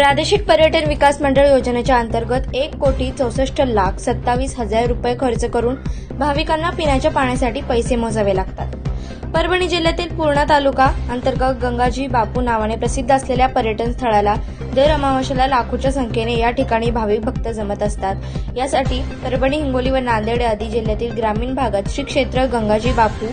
प्रादेशिक पर्यटन विकास मंडळ योजनेच्या अंतर्गत एक कोटी चौसष्ट लाख सत्तावीस हजार रुपये खर्च करून भाविकांना पिण्याच्या पाण्यासाठी पैसे मोजावे लागतात. परभणी जिल्ह्यातील पूर्णा तालुका अंतर्गत गंगाजी बापू नावाने प्रसिद्ध असलेल्या पर्यटन स्थळाला दर अमावस्येला लाखोच्या संख्येने या ठिकाणी भाविक भक्त जमत असतात. यासाठी परभणी हिंगोली व नांदेड आदी जिल्ह्यातील ग्रामीण भागात श्री क्षेत्र गंगाजी बापू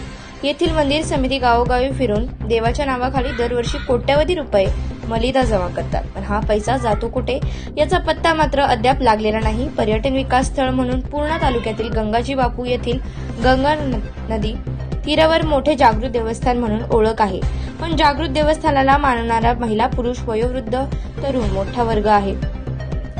येथील मंदिर समिती गावोगावी फिरून देवाच्या नावाखाली दरवर्षी कोट्यवधी रुपये मलिदा जमा करतात. पण हा पैसा जातो कुठे? याचा पत्ता मात्र अद्याप लागलेला नाही. पर्यटन विकास स्थळ म्हणून पूर्णा तालुक्यातील गंगाजी बापू येथील गंगा नदी तीरावर मोठे जागृत देवस्थान म्हणून ओळख आहे. पण जागृत देवस्थानाला मानणारा महिला पुरुष वयोवृद्ध तरुण मोठा वर्ग आहे.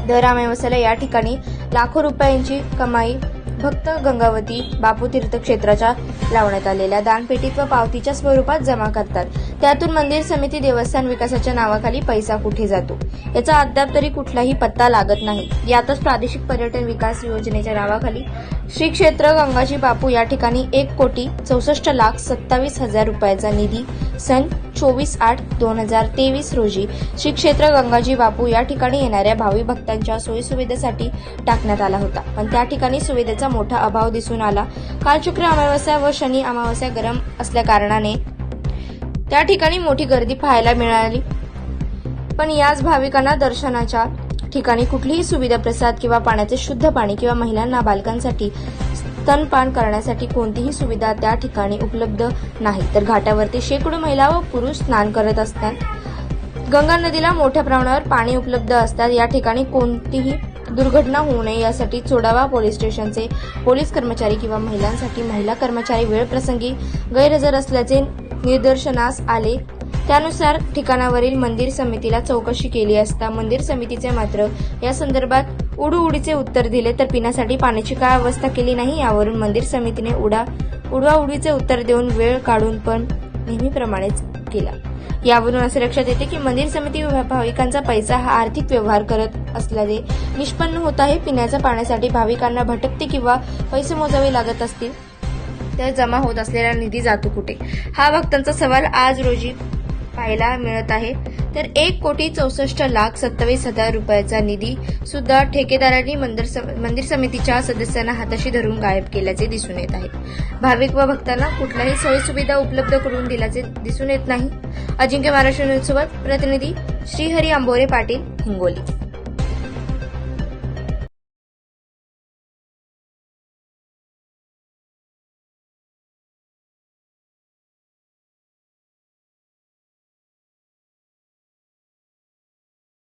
दर या ठिकाणी लाखो रुपयांची कमाई फक्त गंगावती बापू तीर्थक्षेत्राच्या लावण्यात आलेल्या दानपेटीत व पावतीच्या स्वरूपात जमा करतात. त्यातून मंदिर समिती देवस्थान विकासाच्या नावाखाली पैसा कुठे जातो? याचा अद्याप तरी कुठलाही पत्ता लागत नाही. यातच प्रादेशिक पर्यटन विकास योजनेच्या नावाखाली श्री क्षेत्र गंगाजी बापू या ठिकाणी एक कोटी चौसष्ट लाख सत्तावीस हजार रुपयाचा निधी सन चोवीस आठ दोन हजार तेवीस रोजी श्री क्षेत्र गंगाजी बापू या ठिकाणी येणाऱ्या भावी भक्तांच्या सोयीसुविधेसाठी टाकण्यात आला होता. पण त्या ठिकाणी सुविधेचा मोठा अभाव दिसून आला. काल शुक्र अमावस्या व शनी अमावस्या गरम असल्याकारणाने त्या ठिकाणी मोठी गर्दी पाहायला मिळाली. पण याच भाविकांना दर्शनाच्या ठिकाणी कुठलीही सुविधा प्रसाद किंवा पाण्याचे शुद्ध पाणी किंवा महिलांना बालकांसाठी स्तनपान करण्यासाठी कोणतीही सुविधा त्या ठिकाणी उपलब्ध नाही. तर घाटावरती शेकडो महिला व पुरुष स्नान करत असतात. गंगा नदीला मोठ्या प्रमाणावर पाणी उपलब्ध असतात. या ठिकाणी कोणतीही दुर्घटना होऊ नये. यासाठी चोडावा पोलीस स्टेशनचे पोलीस कर्मचारी किंवा महिलांसाठी महिला कर्मचारी वेळप्रसंगी गैरहजर असल्याचे निदर्शनास आले. त्यानुसार ठिकाणावरील मंदिर समितीला चौकशी केली असता मंदिर समितीचे मात्र या संदर्भात उडू उडीचे उत्तर दिले तर पिण्यासाठी पाण्याची काय अवस्था केली नाही यावरून मंदिर समितीने उडा उडवा उडीचे उत्तर देऊन वेळ काढून पण नेहमीप्रमाणेच केला. यावरून असे लक्षात येते की मंदिर समिती भाविकांचा पैसा हा आर्थिक व्यवहार करत असल्याने निष्पन्न होत आहे. पिण्याच्या पाण्यासाठी भाविकांना भटकते किंवा पैसे मोजावे लागत असतील तर जमा होत असलेला निधी जातो कुठे? हा भक्तांचा सवाल आज रोजी पाहायला मिळत आहे. तर एक कोटी चौसष्ट लाख सत्तावीस हजार रुपयाचा निधी सुद्धा ठेकेदारांनी मंदिर सम- मंदिर समितीच्या सदस्यांना हाताशी धरून गायब केल्याचे दिसून येत आहे. भाविक व भक्तांना कुठल्याही सोयीसुविधा उपलब्ध करून दिल्याचे दिसून येत नाही. अजिंक्य महाराष्ट्र न्यूज सोबत प्रतिनिधी श्रीहरी आंबोरे पाटील हिंगोली.